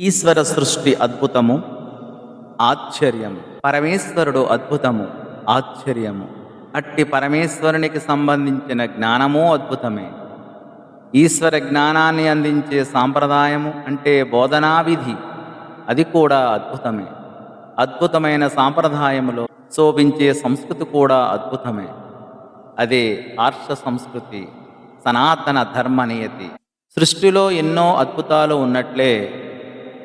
ఈశ్వర సృష్టి అద్భుతము ఆశ్చర్యము. పరమేశ్వరుడు అద్భుతము ఆశ్చర్యము. అట్టి పరమేశ్వరునికి సంబంధించిన జ్ఞానము అద్భుతమే. ఈశ్వర జ్ఞానాన్ని అందించే సాంప్రదాయము అంటే బోధనా విధి అది కూడా అద్భుతమే. అద్భుతమైన సాంప్రదాయములో శోభించే సంస్కృతి కూడా అద్భుతమే. అదే ఆర్ష సంస్కృతి సనాతన ధర్మనియతి సృష్టిలో ఎన్నో అద్భుతాలు ఉన్నట్లే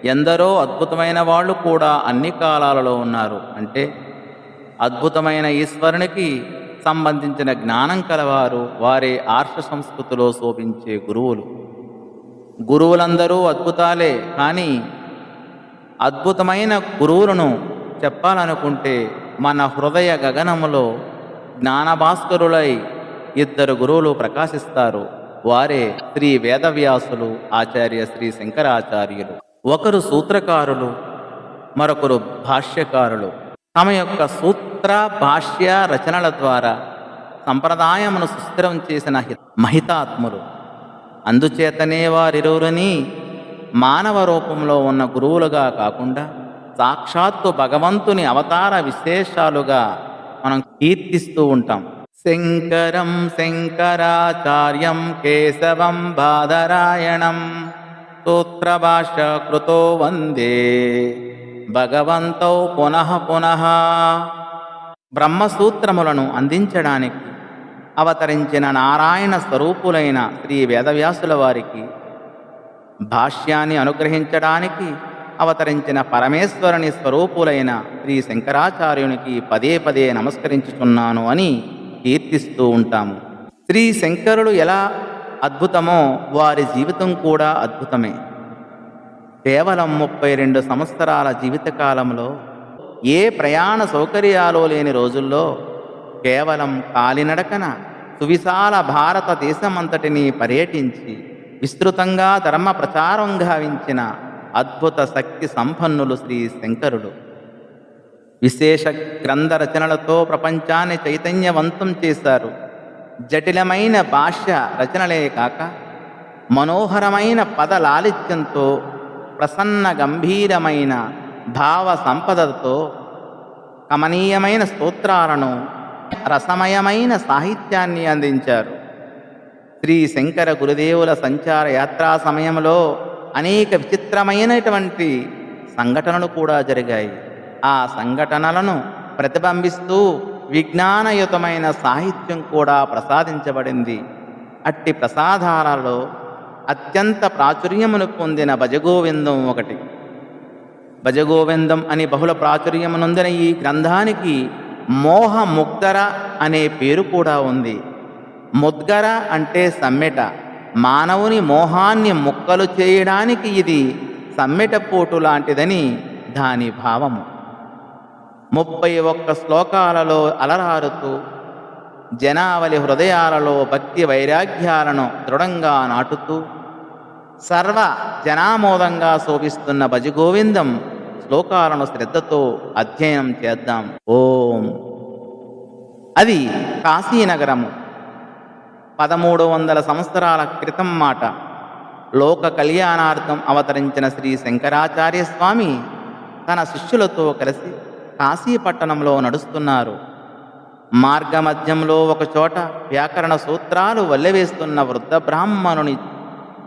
ఎందరో అద్భుతమైన వాళ్ళు కూడా అన్ని కాలాలలో ఉన్నారు. అంటే అద్భుతమైన ఈశ్వరునికి సంబంధించిన జ్ఞానం కలవారు వారి ఆర్ష సంస్కృతిలో శోభించే గురువులు. గురువులందరూ అద్భుతాలే కానీ అద్భుతమైన గురువులను చెప్పాలనుకుంటే మన హృదయ గగనములో జ్ఞానభాస్కరులై ఇద్దరు గురువులు ప్రకాశిస్తారు. వారే శ్రీ వేదవ్యాసులు ఆచార్య శ్రీ శంకరాచార్యులు. ఒకరు సూత్రకారులు మరొకరు భాష్యకారులు. తమ యొక్క సూత్ర భాష్య రచనల ద్వారా సంప్రదాయమును సుస్థిరం చేసిన మహితాత్ములు. అందుచేతనే వారిరువురిని మానవ రూపంలో ఉన్న గురువులుగా కాకుండా సాక్షాత్తు భగవంతుని అవతార విశేషాలుగా మనం కీర్తిస్తూ ఉంటాం. శంకరం శంకరాచార్యం కేశవం బాదరాయణం. సూత్రభాష్య కృతో వందే. భగవంతో పునః పునః. బ్రహ్మసూత్రములను అందించడానికి అవతరించిన నారాయణ స్వరూపులైన శ్రీ వేదవ్యాసుల వారికి భాష్యాన్ని అనుగ్రహించడానికి అవతరించిన పరమేశ్వరుని స్వరూపులైన శ్రీ శంకరాచార్యునికి పదే పదే నమస్కరించుతున్నాను అని కీర్తిస్తూ ఉంటాము. శ్రీ శంకరుడు ఎలా అద్భుతమో వారి జీవితం కూడా అద్భుతమే. కేవలం ముప్పై రెండు సంవత్సరాల జీవితకాలంలో ఏ ప్రయాణ సౌకర్యాలు లేని రోజుల్లో కేవలం కాలినడకన సువిశాల భారతదేశమంతటిని పర్యటించి విస్తృతంగా ధర్మ ప్రచారం గావించిన అద్భుత శక్తి సంపన్నులు శ్రీ శంకరుడు విశేష గ్రంథ రచనలతో ప్రపంచాన్ని చైతన్యవంతం చేశారు. జటిలమైన భాష్య రచనలే కాక మనోహరమైన పద లాలిత్యంతో ప్రసన్న గంభీరమైన భావ సంపదతో కమనీయమైన స్తోత్రాలను రసమయమైన సాహిత్యాన్ని అందించారు. శ్రీ శంకర గురుదేవుల సంచార యాత్రా సమయంలో అనేక విచిత్రమైనటువంటి సంఘటనలు కూడా జరిగాయి. ఆ సంఘటనలను ప్రతిబింబిస్తూ విజ్ఞానయుతమైన సాహిత్యం కూడా ప్రసాదించబడింది. అట్టి ప్రసాదాలలో అత్యంత ప్రాచుర్యమును పొందిన భజగోవిందం ఒకటి. భజగోవిందం అని బహుళ ప్రాచుర్యమునందిన ఈ గ్రంథానికి మోహ ముగ్ధర అనే పేరు కూడా ఉంది. ముద్గర అంటే సమ్మెట. మానవుని మోహాన్ని ముక్కలు చేయడానికి ఇది సమ్మెట పోటు లాంటిదని దాని భావము. ముప్పై ఒక్క శ్లోకాలలో అలరారుతూ జనావళి హృదయాలలో భక్తి వైరాగ్యాలను దృఢంగా నాటుతూ సర్వ జనామోదంగా శోభిస్తున్న భజగోవిందం శ్లోకాలను శ్రద్ధతో అధ్యయనం చేద్దాం. ఓం. అది కాశీనగరము. పదమూడు వందల సంవత్సరాల క్రితం మాట. లోక కళ్యాణార్థం అవతరించిన శ్రీ శంకరాచార్య స్వామి తన శిష్యులతో కలిసి కాశీపట్టణంలో నడుస్తున్నారు. మార్గమధ్యంలో ఒకచోట వ్యాకరణ సూత్రాలు వల్లెవేస్తున్న వృద్ధ బ్రాహ్మణుని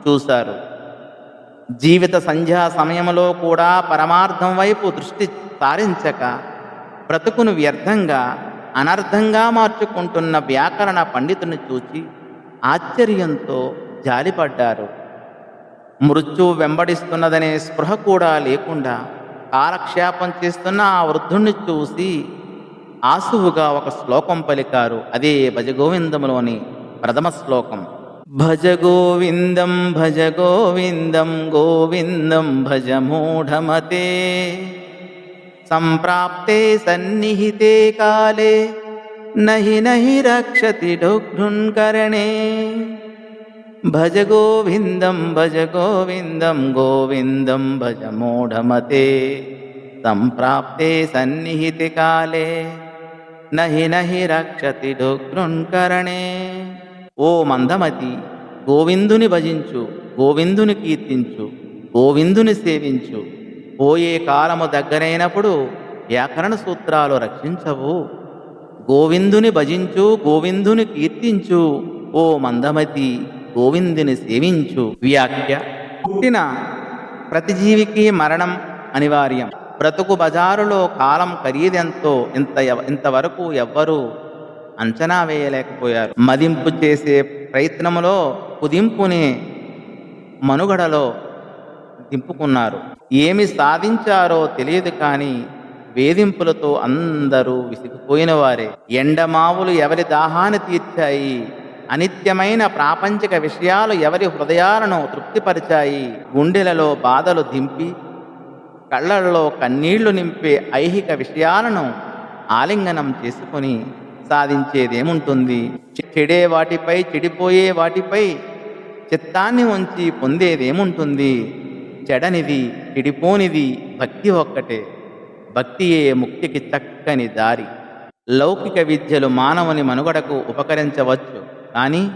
చూశారు. జీవిత సంధ్యా సమయంలో కూడా పరమార్థం వైపు దృష్టి సారించక బ్రతుకును వ్యర్థంగా అనర్థంగా మార్చుకుంటున్న వ్యాకరణ పండితుని చూచి ఆశ్చర్యంతో జాలిపడ్డారు. మృత్యు వెంబడిస్తున్నదనే స్పృహ కూడా లేకుండా కాలక్షేపం చేస్తున్న ఆ వృద్ధుణ్ణి చూసి ఆసువుగా ఒక శ్లోకం పలికారు. అదే భజగోవిందములోని ప్రథమ శ్లోకం. భజ గోవిందం భజ గోవిందం గోవిందం భజ మూఢమతే సంప్రాప్తే సన్నిహితే కాలే నహి నహి రక్షతి డోఘృన్కరణే భజ గోవిందం భజ గోవిందం గోవిందం భజ మూఢమతే. సంప్రాప్తే సన్నిహితి కాలే. నహి నహి రక్షతి డోఘృన్కరణే ఓ మందమతి గోవిందుని భజించు గోవిందుని కీర్తించు గోవిందుని సేవించు. పోయే కాలము దగ్గరైనప్పుడు వ్యాకరణ సూత్రాలు రక్షించవు. గోవిందుని భజించు గోవిందుని కీర్తించు ఓ మందమతి. గోవిందుని సేవించు. వ్యాఖ్య. పుట్టిన ప్రతి జీవికి మరణం అనివార్యం. బ్రతుకు బజారులో కాలం ఖరీదెంతో ఇంత ఎవ- ఇంతవరకు ఎవ్వరూ అంచనా వేయలేకపోయారు. మదింపు చేసే ప్రయత్నములో కుదింపుని మనుగడలో దింపుకున్నారు. ఏమి సాధించారో తెలియదు కానీ వేధింపులతో అందరూ విసిగిపోయిన వారే ఎండమావులు ఎవరి దాహాన్ని తీర్చాయి? అనిత్యమైన ప్రాపంచిక విషయాలు ఎవరి హృదయాలను తృప్తిపరిచాయి? గుండెలలో బాధలు దింపి కళ్ళల్లో కన్నీళ్ళు నింపే ఐహిక విషయాలను ఆలింగనం చేసుకొని సాధించేదేముంటుంది? చెడే వాటిపై చెడిపోయే వాటిపై చిత్తాన్ని ఉంచి పొందేదేముంటుంది? చెడనిది చెడిపోనిది భక్తి ఒక్కటే. భక్తియే ముక్తికి చక్కని దారి. లౌకిక విద్యలు మానవుని మనుగడకు ఉపకరించవచ్చు. కానీ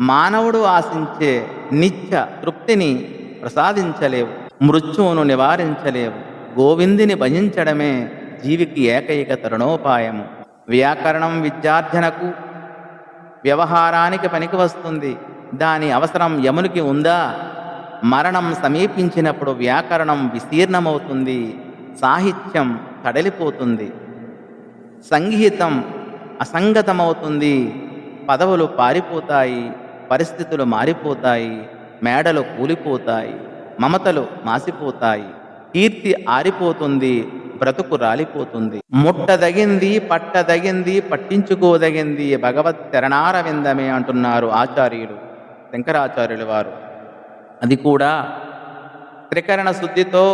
మానవుడు ఆశించే నిత్య తృప్తిని ప్రసాదించలేవు మృత్యువును నివారించలేవు గోవిందుని భజించడమే జీవికి ఏకైక తరుణోపాయము వ్యాకరణం విద్యార్థనకు వ్యవహారానికి పనికి వస్తుంది. దాని అవసరం యమునికి ఉందా? మరణం సమీపించినప్పుడు వ్యాకరణం విస్తీర్ణమవుతుంది సాహిత్యం కడలిపోతుంది సంగీతం అసంగతమవుతుంది. పదవులు పారిపోతాయి పరిస్థితులు మారిపోతాయి మేడలు కూలిపోతాయి మమతలు మాసిపోతాయి. కీర్తి ఆరిపోతుంది బ్రతుకు రాలిపోతుంది. ముట్టదగింది పట్టదగింది పట్టించుకోదగింది భగవత్ చరణారవిందమే అంటున్నారు ఆచార్యులు శంకరాచార్యుల వారు. అది కూడా త్రికరణ శుద్ధితో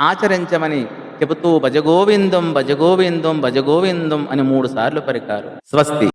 ఆచరించమని చెబుతూ భజగోవిందం భజగోవిందం భజగోవిందం అని మూడు సార్లు పరికారు స్వస్తి.